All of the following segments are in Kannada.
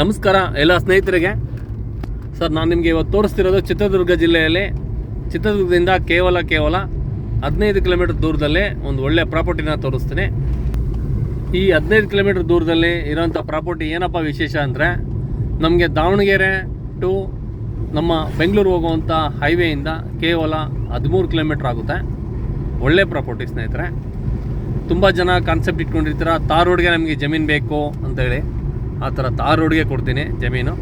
ನಮಸ್ಕಾರ ಎಲ್ಲ ಸ್ನೇಹಿತರಿಗೆ. ಸರ್, ನಾನು ನಿಮಗೆ ಇವತ್ತು ತೋರಿಸ್ತಿರೋದು ಚಿತ್ರದುರ್ಗ ಜಿಲ್ಲೆಯಲ್ಲಿ. ಚಿತ್ರದುರ್ಗದಿಂದ ಕೇವಲ ಕೇವಲ ಹದಿನೈದು ಕಿಲೋಮೀಟರ್ ದೂರದಲ್ಲಿ ಒಂದು ಒಳ್ಳೆಯ ಪ್ರಾಪರ್ಟಿನ ತೋರಿಸ್ತೀನಿ. ಈ ಹದಿನೈದು ಕಿಲೋಮೀಟರ್ ದೂರದಲ್ಲಿ ಇರೋಂಥ ಪ್ರಾಪರ್ಟಿ ಏನಪ್ಪ ವಿಶೇಷ ಅಂದರೆ, ನಮಗೆ ದಾವಣಗೆರೆ ಟು ನಮ್ಮ ಬೆಂಗಳೂರು ಹೋಗುವಂಥ ಹೈವೇಯಿಂದ ಕೇವಲ ಹದಿಮೂರು ಕಿಲೋಮೀಟ್ರ್ ಆಗುತ್ತೆ. ಒಳ್ಳೆ ಪ್ರಾಪರ್ಟಿ ಸ್ನೇಹಿತರೆ. ತುಂಬ ಜನ ಕಾನ್ಸೆಪ್ಟ್ ಇಟ್ಕೊಂಡಿರ್ತೀರ, ತಾರ್ ನಮಗೆ ಜಮೀನು ಬೇಕು ಅಂತೇಳಿ. ಆ ಥರ ತಾರ್ ರೋಡ್ಗೆ ಕೊಡ್ತೀನಿ ಜಮೀನು.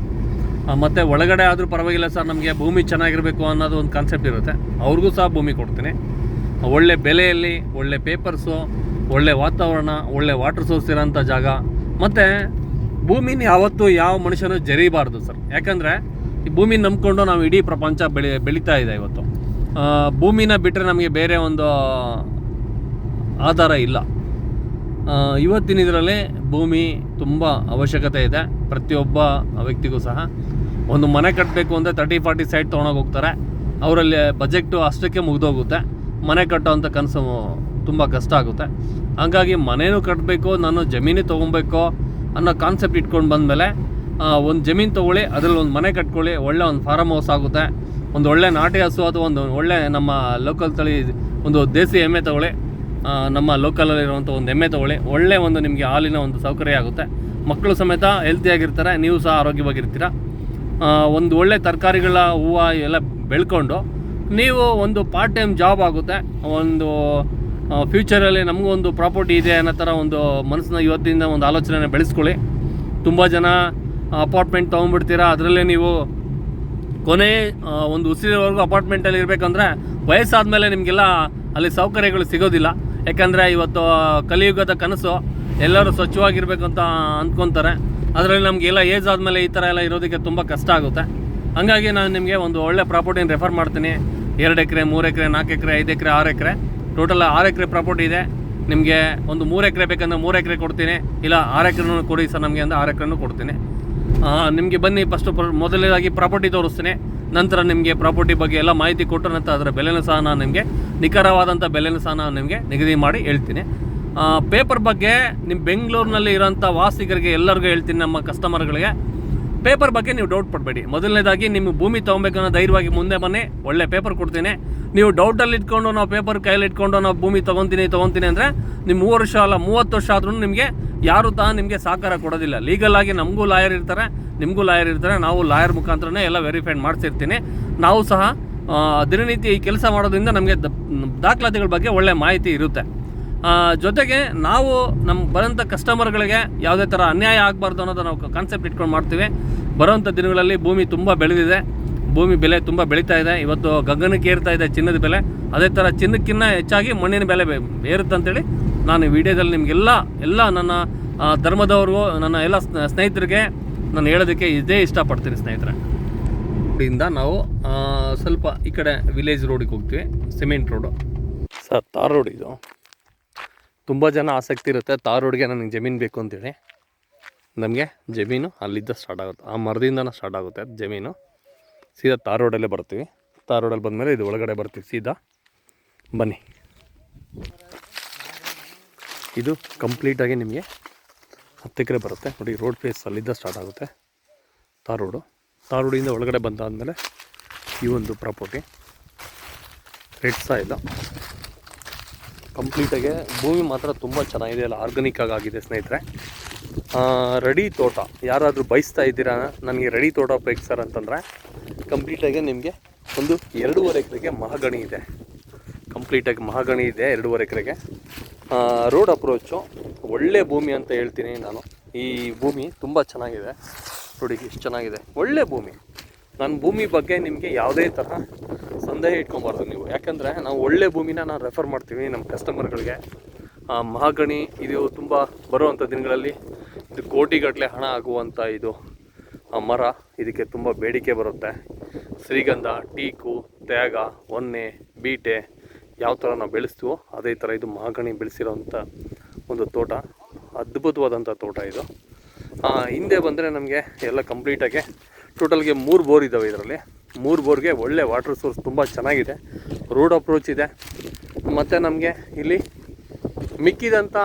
ಮತ್ತು ಒಳಗಡೆ ಆದರೂ ಪರವಾಗಿಲ್ಲ ಸರ್, ನಮಗೆ ಭೂಮಿ ಚೆನ್ನಾಗಿರಬೇಕು ಅನ್ನೋದು ಒಂದು ಕಾನ್ಸೆಪ್ಟ್ ಇರುತ್ತೆ. ಅವ್ರಿಗೂ ಸಹ ಭೂಮಿ ಕೊಡ್ತೀನಿ. ಒಳ್ಳೆ ಬೆಲೆಯಲ್ಲಿ, ಒಳ್ಳೆ ಪೇಪರ್ಸು ಒಳ್ಳೆ ವಾತಾವರಣ, ಒಳ್ಳೆ ವಾಟರ್ ಸೋರ್ಸ್ ಇರೋಂಥ ಜಾಗ. ಮತ್ತು ಭೂಮಿನ ಯಾವತ್ತೂ ಯಾವ ಮನುಷ್ಯನೂ ಜರಿಬಾರ್ದು ಸರ್. ಯಾಕಂದರೆ ಈ ಭೂಮಿನ ನಂಬ್ಕೊಂಡು ನಾವು ಇಡೀ ಪ್ರಪಂಚ ಬೆಳಿ, ಬೆಳೀತಾ ಇದೆ ಇವತ್ತು. ಭೂಮಿನ ಬಿಟ್ಟರೆ ನಮಗೆ ಬೇರೆ ಒಂದು ಆಧಾರ ಇಲ್ಲ. ಇವತ್ತಿನ ಇದರಲ್ಲಿ ಭೂಮಿ ತುಂಬ ಅವಶ್ಯಕತೆ ಇದೆ. ಪ್ರತಿಯೊಬ್ಬ ವ್ಯಕ್ತಿಗೂ ಸಹ. ಒಂದು ಮನೆ ಕಟ್ಟಬೇಕು ಅಂದರೆ ತರ್ಟಿ ಫಾರ್ಟಿ ಸೈಟ್ ತೊಗೊಂಡೋಗಿ ಹೋಗ್ತಾರೆ. ಅವರಲ್ಲಿ ಬಜೆಟ್ಟು ಅಷ್ಟಕ್ಕೆ ಮುಗಿದೋಗುತ್ತೆ. ಮನೆ ಕಟ್ಟೋವಂಥ ಕನಸು ತುಂಬ ಕಷ್ಟ ಆಗುತ್ತೆ. ಹಾಗಾಗಿ ಮನೇನೂ ಕಟ್ಟಬೇಕು ನಾನು ಜಮೀನು ತೊಗೊಬೇಕು ಅನ್ನೋ ಕಾನ್ಸೆಪ್ಟ್ ಇಟ್ಕೊಂಡು ಬಂದಮೇಲೆ ಒಂದು ಜಮೀನು ತೊಗೊಳ್ಳಿ, ಅದರಲ್ಲಿ ಒಂದು ಮನೆ ಕಟ್ಕೊಳ್ಳಿ, ಒಳ್ಳೆ ಒಂದು ಫಾರಮ್ ಹೌಸ್ ಆಗುತ್ತೆ. ಒಂದು ಒಳ್ಳೆ ನಾಟಿ ಹಸು ಅಥವಾ ಒಂದು ಒಳ್ಳೆ ನಮ್ಮ ಲೋಕಲ್ ತಳಿ, ಒಂದು ದೇಸಿ ಎಮ್ಮೆ ತೊಗೊಳ್ಳಿ ನಮ್ಮ ಲೋಕಲಲ್ಲಿರುವಂಥ ಒಂದು ಹೆಮ್ಮೆ ತಗೊಳ್ಳಿ. ಒಳ್ಳೆ ಒಂದು ನಿಮಗೆ ಹಾಲಿನ ಒಂದು ಸೌಕರ್ಯ ಆಗುತ್ತೆ. ಮಕ್ಕಳು ಸಮೇತ ಹೆಲ್ತಿಯಾಗಿರ್ತಾರೆ ನೀವು ಸಹ ಆರೋಗ್ಯವಾಗಿರ್ತೀರ. ಒಂದು ಒಳ್ಳೆ ತರಕಾರಿಗಳ ಹೂವು ಎಲ್ಲ ಬೆಳ್ಕೊಂಡು ನೀವು ಒಂದು ಪಾರ್ಟ್ ಟೈಮ್ ಜಾಬ್ ಆಗುತ್ತೆ. ಒಂದು ಫ್ಯೂಚರಲ್ಲಿ ನಮಗೂ ಒಂದು ಪ್ರಾಪರ್ಟಿ ಇದೆ ಅನ್ನೋ ಥರ ಒಂದು ಮನಸ್ಸನ್ನ ಇವತ್ತಿಂದ ಒಂದು ಆಲೋಚನೆ ಬೆಳೆಸ್ಕೊಳ್ಳಿ. ತುಂಬ ಜನ ಅಪಾರ್ಟ್ಮೆಂಟ್ ತೊಗೊಂಡ್ಬಿಡ್ತೀರಾ. ಅದರಲ್ಲೇ ನೀವು ಕೊನೆ ಒಂದು ಉಸಿರಿವರೆಗೂ ಅಪಾರ್ಟ್ಮೆಂಟಲ್ಲಿ ಇರಬೇಕಂದ್ರೆ ವಯಸ್ಸಾದಮೇಲೆ ನಿಮಗೆಲ್ಲ ಅಲ್ಲಿ ಸೌಕರ್ಯಗಳು ಸಿಗೋದಿಲ್ಲ. ಯಾಕಂದರೆ ಇವತ್ತು ಕಲಿಯುಗದ ಕನಸು, ಎಲ್ಲರೂ ಸ್ವಚ್ಛವಾಗಿರಬೇಕು ಅಂತ ಅಂದ್ಕೊತಾರೆ. ಅದರಲ್ಲಿ ನಮಗೆಲ್ಲ ಏಜ್ ಆದಮೇಲೆ ಈ ಥರ ಎಲ್ಲ ಇರೋದಕ್ಕೆ ತುಂಬ ಕಷ್ಟ ಆಗುತ್ತೆ. ಹಾಗಾಗಿ ನಾನು ನಿಮಗೆ ಒಂದು ಒಳ್ಳೆ ಪ್ರಾಪರ್ಟಿನ ರೆಫರ್ ಮಾಡ್ತೀನಿ. ಎರಡು ಎಕರೆ, ಮೂರು ಎಕರೆ, ನಾಲ್ಕು ಎಕರೆ, ಐದು ಎಕರೆ, ಆರು ಎಕರೆ. ಟೋಟಲ್ ಆರು ಎಕರೆ ಪ್ರಾಪರ್ಟಿ ಇದೆ. ನಿಮಗೆ ಒಂದು ಮೂರು ಎಕರೆ ಬೇಕಂದ್ರೆ ಮೂರು ಎಕರೆ ಕೊಡ್ತೀನಿ. ಇಲ್ಲ ಆರು ಎಕರೆನೂ ಕೊಡಿ ಸರ್, ನಮಗೆ ಅಂದರೆ ಆರು ಎಕರೆನೂ ಕೊಡ್ತೀನಿ. ನಿಮಗೆ ಬನ್ನಿ ಫಸ್ಟು ಮೊದಲನೇದಾಗಿ ಪ್ರಾಪರ್ಟಿ ತೋರಿಸ್ತೀನಿ. ನಂತರ ನಿಮಗೆ ಪ್ರಾಪರ್ಟಿ ಬಗ್ಗೆ ಎಲ್ಲ ಮಾಹಿತಿ ಕೊಟ್ಟು, ನಂತರ ಅದರ ಬೆಲೆನೂ ಸಹ ನಾನು ನಿಮಗೆ ನಿಖರವಾದಂಥ ಬೆಲೆನೂ ಸಹ ನಾನು ನಿಮಗೆ ನಿಗದಿ ಮಾಡಿ ಹೇಳ್ತೀನಿ. ಪೇಪರ್ ಬಗ್ಗೆ ನಿಮ್ಮ ಬೆಂಗಳೂರಿನಲ್ಲಿ ಇರೋಂಥ ವಾಸಿಗರಿಗೆ ಎಲ್ಲರಿಗೂ ಹೇಳ್ತೀನಿ, ನಮ್ಮ ಕಸ್ಟಮರ್ಗಳಿಗೆ ಪೇಪರ್ ಬಗ್ಗೆ ನೀವು ಡೌಟ್ ಪಡಬೇಡಿ. ಮೊದಲನೇದಾಗಿ ನಿಮ್ಮ ಭೂಮಿ ತೊಗೊಬೇಕನ್ನೋ ಧೈರ್ಯವಾಗಿ ಮುಂದೆ ಬನ್ನಿ. ಒಳ್ಳೆ ಪೇಪರ್ ಕೊಡ್ತೀನಿ. ನೀವು ಡೌಟಲ್ಲಿ ಇಟ್ಕೊಂಡು ನಾವು ಪೇಪರ್ ಕೈಯಲ್ಲಿ ಇಟ್ಕೊಂಡು ನಾವು ಭೂಮಿ ತೊಗೊತೀನಿ ತೊಗೊತೀನಿ ಅಂದರೆ ನಿಮ್ಮ ಮೂರು ವರ್ಷ ಅಲ್ಲ, ಮೂವತ್ತು ವರ್ಷ ಆದ್ರೂ ನಿಮಗೆ ಯಾರು ತಾ ನಿಮಗೆ ಸಹಕಾರ ಕೊಡೋದಿಲ್ಲ. ಲೀಗಲ್ ಆಗಿ ನಮಗೂ ಲಾಯರ್ ಇರ್ತಾರೆ, ನಿಮಗೂ ಲಾಯರ್ ಇರ್ತಾರೆ, ನಾವು ಲಾಯರ್ ಮುಖಾಂತರನೇ ಎಲ್ಲ ವೆರಿಫೈಡ್ ಮಾಡಿಸಿರ್ತೀನಿ. ನಾವು ಸಹ ದಿನನಿತ್ಯ ಈ ಕೆಲಸ ಮಾಡೋದ್ರಿಂದ ನಮಗೆ ದಾಖಲಾತಿಗಳ ಬಗ್ಗೆ ಒಳ್ಳೆ ಮಾಹಿತಿ ಇರುತ್ತೆ. ಜೊತೆಗೆ ನಾವು ನಮ್ಮ ಬರೋಂಥ ಕಸ್ಟಮರ್ಗಳಿಗೆ ಯಾವುದೇ ಥರ ಅನ್ಯಾಯ ಆಗಬಾರ್ದು ಅನ್ನೋದು ನಾವು ಕಾನ್ಸೆಪ್ಟ್ ಇಟ್ಕೊಂಡು ಮಾಡ್ತೀವಿ. ಬರೋಂಥ ದಿನಗಳಲ್ಲಿ ಭೂಮಿ ತುಂಬ ಬೆಳೆದಿದೆ. ಭೂಮಿ ಬೆಲೆ ತುಂಬ ಬೆಳೀತಾ ಇದೆ. ಇವತ್ತು ಗಗನಕ್ಕೆ ಏರ್ತಾ ಇದೆ ಚಿನ್ನದ ಬೆಲೆ. ಅದೇ ಥರ ಚಿನ್ನಕ್ಕಿಂತ ಹೆಚ್ಚಾಗಿ ಮಣ್ಣಿನ ಬೆಲೆ ಏರುತ್ತೆ ಅಂತೇಳಿ ನಾನು ಈ ವಿಡಿಯೋದಲ್ಲಿ ನಿಮಗೆಲ್ಲ, ಎಲ್ಲ ನನ್ನ ಧರ್ಮದವ್ರಿಗೂ ನನ್ನ ಎಲ್ಲ ಸ್ನೇಹಿತರಿಗೆ ನಾನು ಹೇಳೋದಕ್ಕೆ ಇದೇ ಇಷ್ಟಪಡ್ತೀನಿ ಸ್ನೇಹಿತರೆ. ಇಂದ ನಾವು ಸ್ವಲ್ಪ ಈ ಕಡೆ ವಿಲೇಜ್ ರೋಡಿಗೆ ಹೋಗ್ತೀವಿ cement road sir tar road ಇದು. ತುಂಬ ಜನ ಆಸಕ್ತಿ ಇರುತ್ತೆ ತಾರ್ ರೋಡ್ಗೆ ನನಗೆ ಜಮೀನು ಬೇಕು ಅಂತೇಳಿ. ನಮಗೆ ಜಮೀನು ಅಲ್ಲಿದ್ದ ಸ್ಟಾರ್ಟ್ ಆಗುತ್ತೆ. ಆ ಮರದಿಂದನೇ ಸ್ಟಾರ್ಟ್ ಆಗುತ್ತೆ ಜಮೀನು. ಸೀದಾ ತಾರ್ ರೋಡಲ್ಲೇ ಬರ್ತೀವಿ. ತಾರ್ ರೋಡಲ್ಲಿ ಬಂದಮೇಲೆ ಇದು ಒಳಗಡೆ ಬರ್ತೀವಿ, ಸೀದಾ ಬನ್ನಿ. ಇದು ಕಂಪ್ಲೀಟಾಗಿ ನಿಮಗೆ ಹತ್ತು ಎಕರೆ ಬರುತ್ತೆ. ನೋಡಿ ರೋಡ್ ಪ್ಲೇಸ್ ಅಲ್ಲಿದ್ದ ಸ್ಟಾರ್ಟ್ ಆಗುತ್ತೆ ತಾರ್ ರೋಡು ತಾರ್ ರೋಡಿಂದ ಒಳಗಡೆ ಬಂದಾದಮೇಲೆ ಈ ಒಂದು ಪ್ರಾಪರ್ಟಿ. ರೆಡ್ ಸಾಯಿಲ್ ಕಂಪ್ಲೀಟಾಗಿ ಭೂಮಿ ಮಾತ್ರ ತುಂಬ ಚೆನ್ನಾಗಿದೆ ಅಲ್ಲ ಆರ್ಗ್ಯಾನಿಕ್ ಆಗಿ ಆಗಿದೆ ಸ್ನೇಹಿತರೆ. ರೆಡಿ ತೋಟ. ಯಾರಾದರೂ ಬಯಸ್ತಾ ಇದ್ದೀರಾ ನನಗೆ ರೆಡಿ ತೋಟ ಬೇಕು ಸರ್ ಅಂತಂದರೆ ಕಂಪ್ಲೀಟಾಗಿ ನಿಮಗೆ ಒಂದು ಎರಡೂವರೆ ಎಕರೆಗೆ ಮಹಗಣಿ ಇದೆ. ಕಂಪ್ಲೀಟಾಗಿ ಮಹಗಣಿ ಇದೆ ಎರಡೂವರೆ ಎಕರೆಗೆ. ರೋಡ್ ಅಪ್ರೋಚು ಒಳ್ಳೆ ಭೂಮಿ ಅಂತ ಹೇಳ್ತೀನಿ ನಾನು. ಈ ಭೂಮಿ ತುಂಬ ಚೆನ್ನಾಗಿದೆ. ನೋಡಿ ಎಷ್ಟು ಚೆನ್ನಾಗಿದೆ. ಒಳ್ಳೆ ಭೂಮಿ. ನನ್ನ ಭೂಮಿ ಬಗ್ಗೆ ನಿಮಗೆ ಯಾವುದೇ ಥರ ಸಂದೇಹ ಇಟ್ಕೊಬಾರ್ದು ನೀವು. ಯಾಕಂದರೆ ನಾವು ಒಳ್ಳೆ ಭೂಮಿನ ನಾನು ರೆಫರ್ ಮಾಡ್ತೀವಿ ನಮ್ಮ ಕಸ್ಟಮರ್ಗಳಿಗೆ ಮಹಾಗಣಿ, ಇದು ತುಂಬ ಬರುವಂಥ ದಿನಗಳಲ್ಲಿ ಇದು ಕೋಟಿಗಟ್ಟಲೆ ಹಣ ಆಗುವಂಥ ಇದು ಮರ, ಇದಕ್ಕೆ ತುಂಬ ಬೇಡಿಕೆ ಬರುತ್ತೆ. ಶ್ರೀಗಂಧ, ಟೀಕು ತ್ಯಾಗ ಒನ್ನೆ, ಬೀಟೆ ಯಾವ ಥರ ನಾವು ಬೆಳೆಸ್ತೀವೋ ಅದೇ ಥರ ಇದು ಮಹಾಗಣಿ ಬೆಳೆಸಿರೋಂಥ ಒಂದು ತೋಟ. ಅದ್ಭುತವಾದಂಥ ತೋಟ ಇದು. ಹಿಂದೆ ಬಂದರೆ ನಮಗೆ ಎಲ್ಲ ಕಂಪ್ಲೀಟಾಗಿ ಟೋಟಲ್ಗೆ ಮೂರು ಬೋರ್ ಇದ್ದಾವೆ ಇದರಲ್ಲಿ. ಮೂರು ಬೋರ್ಗೆ ಒಳ್ಳೆ ವಾಟರ್ ಸೋರ್ಸ್ ತುಂಬ ಚೆನ್ನಾಗಿದೆ. ರೋಡ್ ಅಪ್ರೋಚ್ ಇದೆ. ಮತ್ತು ನಮಗೆ ಇಲ್ಲಿ ಮಿಕ್ಕಿದಂಥ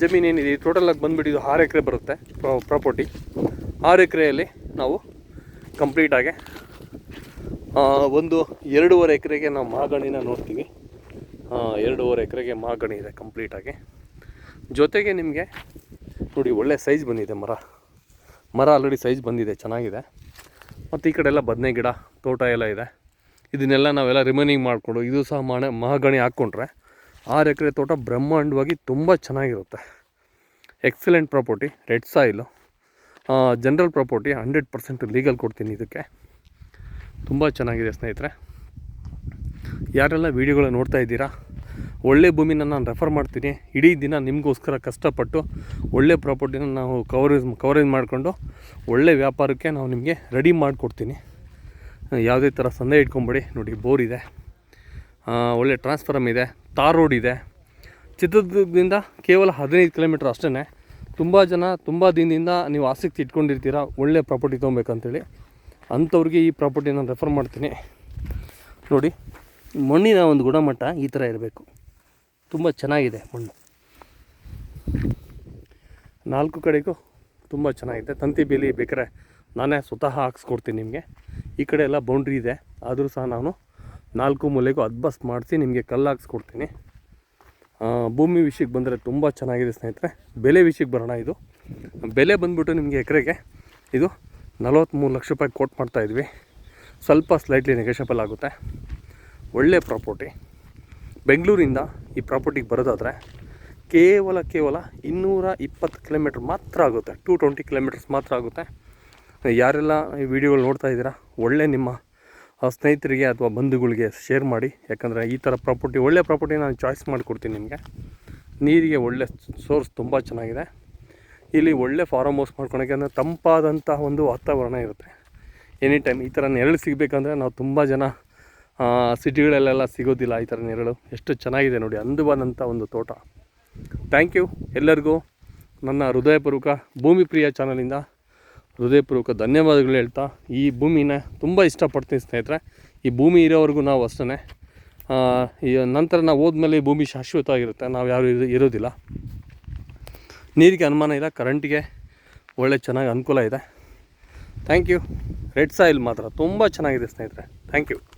ಜಮೀನು ಏನಿದೆ ಟೋಟಲಾಗಿ ಬಂದುಬಿಟ್ಟಿದ್ದು ಆರು ಎಕರೆ ಬರುತ್ತೆ ಪ್ರಾಪರ್ಟಿ ಆರು ಎಕರೆಯಲ್ಲಿ ನಾವು ಕಂಪ್ಲೀಟಾಗಿ ಒಂದು ಎರಡೂವರೆ ಎಕರೆಗೆ ನಾವು ಮಾಗಣಿನ ನೋಡ್ತೀವಿ. ಎರಡೂವರೆ ಎಕರೆಗೆ ಮಾಗಣಿ ಇದೆ ಕಂಪ್ಲೀಟಾಗಿ ಜೊತೆಗೆ ನಿಮಗೆ ನೋಡಿ, ಒಳ್ಳೆ ಸೈಜ್ ಬಂದಿದೆ ಮರ. ಮರ ಆಲ್ರೆಡಿ ಸೈಜ್ ಬಂದಿದೆ, ಚೆನ್ನಾಗಿದೆ. ಮತ್ತು ಈ ಕಡೆ ಎಲ್ಲ ಬದನೆ ಗಿಡ, ತೋಟ ಎಲ್ಲ ಇದೆ. ಇದನ್ನೆಲ್ಲ ನಾವೆಲ್ಲ ರಿಮೈನಿಂಗ್ ಮಾಡಿಕೊಂಡು, ಇದು ಸಹ ಮನೆ, ಮಹಾಗಣಿ ಹಾಕ್ಕೊಂಡ್ರೆ ಆರು ಎಕರೆ ತೋಟ ಬ್ರಹ್ಮಾಂಡವಾಗಿ ತುಂಬ ಚೆನ್ನಾಗಿರುತ್ತೆ. Excellent property red soil general property hundred percent legal ಕೊಡ್ತೀನಿ ಇದಕ್ಕೆ. ತುಂಬ ಚೆನ್ನಾಗಿದೆ ಸ್ನೇಹಿತರೆ. ಯಾರೆಲ್ಲ ವೀಡಿಯೋಗಳು ನೋಡ್ತಾ ಇದ್ದೀರಾ ಒಳ್ಳೆ ಭೂಮಿನ ನಾನು ರೆಫರ್ ಮಾಡ್ತೀನಿ. ಇಡೀ ದಿನ ನಿಮಗೋಸ್ಕರ ಕಷ್ಟಪಟ್ಟು ಒಳ್ಳೆ ಪ್ರಾಪರ್ಟಿನ ನಾವು ಕವರೇಜ್ ಕವರೇಜ್ ಮಾಡಿಕೊಂಡು ಒಳ್ಳೆ ವ್ಯಾಪಾರಕ್ಕೆ ನಾವು ನಿಮಗೆ ರೆಡಿ ಮಾಡಿಕೊಡ್ತೀನಿ. ಯಾವುದೇ ಥರ ಸಂದೇಹ ಇಟ್ಕೊಂಬೇಡಿ. ನೋಡಿ ಬೋರ್ ಇದೆ. ಒಳ್ಳೆ ಟ್ರಾನ್ಸ್ಫಾರಮ್ ಇದೆ. ತಾರ್ ರೋಡ್ ಇದೆ. ಚಿತ್ರದುರ್ಗದಿಂದ ಕೇವಲ ಹದಿನೈದು ಕಿಲೋಮೀಟ್ರ್ ಅಷ್ಟೇ ತುಂಬ ಜನ ತುಂಬ ದಿನದಿಂದ ನೀವು ಆಸಕ್ತಿ ಇಟ್ಕೊಂಡಿರ್ತೀರ, ಒಳ್ಳೆ ಪ್ರಾಪರ್ಟಿ ತೊಗೊಬೇಕಂತೇಳಿ. ಅಂಥವ್ರಿಗೆ ಈ ಪ್ರಾಪರ್ಟಿನ ರೆಫರ್ ಮಾಡ್ತೀನಿ. ನೋಡಿ, ಮಣ್ಣಿನ ಒಂದು ಗುಣಮಟ್ಟ ಈ ಥರ ಇರಬೇಕು. ತುಂಬ ಚೆನ್ನಾಗಿದೆ ಮಣ್ಣು. ನಾಲ್ಕು ಕಡೆಗೂ ತುಂಬ ಚೆನ್ನಾಗಿದೆ. ತಂತಿ ಬೇಲಿ ಬೇಕಾದ್ರೆ ನಾನೇ ಸ್ವತಃ ಹಾಕ್ಸ್ಕೊಡ್ತೀನಿ ನಿಮಗೆ. ಈ ಕಡೆ ಎಲ್ಲ ಬೌಂಡ್ರಿ ಇದೆ. ಆದರೂ ಸಹ ನಾನು ನಾಲ್ಕು ಮೂಲೆಗೂ ಅದ್ಬಸ್ ಮಾಡಿಸಿ ನಿಮಗೆ ಕಲ್ಲು ಹಾಕ್ಸ್ಕೊಡ್ತೀನಿ. ಭೂಮಿ ವಿಷಯಕ್ಕೆ ಬಂದರೆ ತುಂಬ ಚೆನ್ನಾಗಿದೆ ಸ್ನೇಹಿತರೆ. ಬೆಲೆ ವಿಷಯಕ್ಕೆ ಬರೋಣ ಇದು. ಬೆಲೆ ಬಂದ್ಬಿಟ್ಟು ನಿಮಗೆ ಎಕರೆಗೆ ಇದು ನಲವತ್ತ್ಮೂರು ಲಕ್ಷ ರೂಪಾಯಿ ಕೋಟ್ ಮಾಡ್ತಾಯಿದ್ವಿ ಸ್ವಲ್ಪ ಸ್ಲೈಟ್ಲಿ ನೆಗೆಷಬಲ್ ಆಗುತ್ತೆ. ಒಳ್ಳೆ ಪ್ರಾಪರ್ಟಿ ಬೆಂಗಳೂರಿಂದ ಈ ಪ್ರಾಪರ್ಟಿಗೆ ಬರೋದಾದರೆ ಕೇವಲ ಕೇವಲ ಇನ್ನೂರ ಇಪ್ಪತ್ತು ಕಿಲೋಮೀಟ್ರ್ ಮಾತ್ರ ಆಗುತ್ತೆ. ಟೂ ಟ್ವೆಂಟಿ ಕಿಲೋಮೀಟರ್ಸ್ ಮಾತ್ರ ಆಗುತ್ತೆ. ಯಾರೆಲ್ಲ ಈ ವಿಡಿಯೋಗಳು ನೋಡ್ತಾ ಇದ್ದೀರಾ, ಒಳ್ಳೆ ನಿಮ್ಮ ಸ್ನೇಹಿತರಿಗೆ ಅಥವಾ ಬಂಧುಗಳಿಗೆ ಶೇರ್ ಮಾಡಿ. ಯಾಕಂದರೆ ಈ ಥರ ಪ್ರಾಪರ್ಟಿ ಒಳ್ಳೆ ಪ್ರಾಪರ್ಟಿ ನಾನು ಚಾಯ್ಸ್ ಮಾಡಿಕೊಡ್ತೀನಿ ನಿಮಗೆ. ನೀರಿಗೆ ಒಳ್ಳೆ ಸೋರ್ಸ್ ತುಂಬ ಚೆನ್ನಾಗಿದೆ. ಇಲ್ಲಿ ಒಳ್ಳೆ ಫಾರಮ್ ಹೌಸ್ ಮಾಡ್ಕೊಳಕ್ಕೆ ಅಂದರೆ ತಂಪಾದಂಥ ಒಂದು ವಾತಾವರಣ ಇರುತ್ತೆ. ಎನಿ ಟೈಮ್ ಈ ಥರ ನೆರಳು ಸಿಗಬೇಕಂದ್ರೆ ನಾವು ತುಂಬ ಜನ ಸಿಟಿಗಳಲ್ಲೆಲ್ಲ ಸಿಗೋದಿಲ್ಲ ಈ ಥರ ನೆರಳು. ಎಷ್ಟು ಚೆನ್ನಾಗಿದೆ ನೋಡಿ, ಅಂದವಾದಂಥ ಒಂದು ತೋಟ. ಥ್ಯಾಂಕ್ ಯು ಎಲ್ಲರಿಗೂ. ನನ್ನ ಹೃದಯಪೂರ್ವಕ ಭೂಮಿ ಪ್ರಿಯ ಚಾನಲಿಂದ ಹೃದಯಪೂರ್ವಕ ಧನ್ಯವಾದಗಳು ಹೇಳ್ತಾ, ಈ ಭೂಮಿನ ತುಂಬ ಇಷ್ಟಪಡ್ತೀನಿ ಸ್ನೇಹಿತರೆ. ಈ ಭೂಮಿ ಇರೋವರೆಗೂ ನಾವು ಅಷ್ಟೇ ಈ ನಂತರ ನಾವು ಹೋದ್ಮೇಲೆ ಭೂಮಿ ಶಾಶ್ವತ ಆಗಿರುತ್ತೆ ನಾವು ಯಾರು ಇರೋ- ಇರೋದಿಲ್ಲ. ನೀರಿಗೆ ಅನುಮಾನ ಇಲ್ಲ, ಕರೆಂಟಿಗೆ ಒಳ್ಳೆ ಚೆನ್ನಾಗಿ ಅನುಕೂಲ ಇದೆ. ಥ್ಯಾಂಕ್ ಯು ರೆಡ್ ಸಾಯಿಲ್ ಮಾತ್ರ, ತುಂಬ ಚೆನ್ನಾಗಿದೆ ಸ್ನೇಹಿತರೆ. Thank you